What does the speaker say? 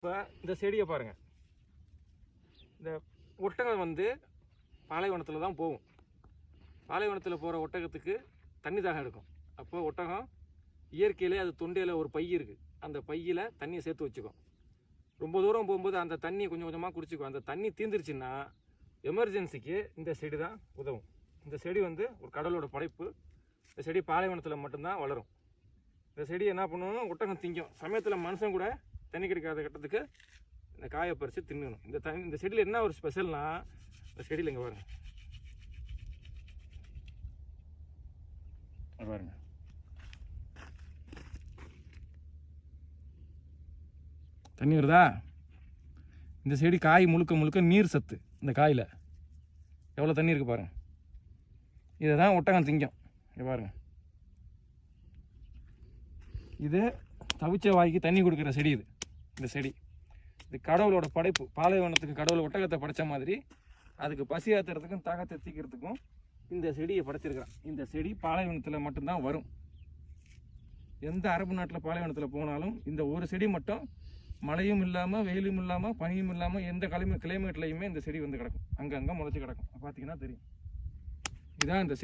இப்போ இந்த செடியை பாருங்கள் இந்த ஒட்டகம் வந்து பாலைவனத்தில் தான் போகும். பாலைவனத்தில் போகிற ஒட்டகத்துக்கு தண்ணி தாகம் எடுக்கும். அப்போ ஒட்டகம் இயற்கையிலே அது தொண்டையில் ஒரு பை இருக்குது அந்த பையில் தண்ணியை சேர்த்து வச்சுக்கும். ரொம்ப தூரம் போகும்போது அந்த தண்ணியை கொஞ்சம் கொஞ்சமாக குடிச்சிக்கும். அந்த தண்ணி தீந்துருச்சுன்னா எமர்ஜென்சிக்கு இந்த செடி தான் உதவும். இந்த செடி வந்து ஒரு கடலோட படைப்பு. இந்த செடி பாலைவனத்தில் மட்டும்தான் வளரும். இந்த செடி என்ன பண்ணணும் ஒட்டகம் திங்கும். சமயத்தில் மனுஷன் கூட தண்ணி கிடைக்காத கட்டத்துக்கு இந்த காயை பறித்து தின்னணும். இந்த தண்ணி இந்த செடியில் என்ன ஒரு ஸ்பெஷல்னா இந்த செடியில் இங்கே பாருங்க. பாருங்க. தண்ணி வருதா? இந்த செடி காய் முழுக்க முழுக்க நீர் சத்து இந்த காயில். எவ்வளோ தண்ணி இருக்குது பாருங்கள் இதை தான் ஒட்டகம் திங்கும். இங்கே பாருங்கள் இது தவிச்ச வாய்க்கு தண்ணி கொடுக்குற செடி இது. இந்த செடி. இது கடவுளோட படைப்பு. பாலைவனத்துக்கு கடவுள் ஒட்டகத்தை படைச்ச மாதிரி அதுக்கு பசி ஆத்துறதுக்கும் தாகத்தை தீக்கிறதுக்கும் இந்த செடியை படைச்சிருக்கிறான். இந்த செடி பாலைவனத்தில் மட்டும்தான் வரும். எந்த அரபு நாட்டில் பாலைவனத்தில் போனாலும் இந்த ஒரு செடி மட்டும் மழையும் இல்லாமல் வெயிலும் இல்லாமல் பனியும் இல்லாமல் எந்த கிளைமே கிளைமேட்லையுமே இந்த செடி வந்து கிடக்கும். அங்கங்கே முளைச்சி கிடக்கும். பார்த்தீங்கன்னா தெரியும். இதான் இந்த செடி.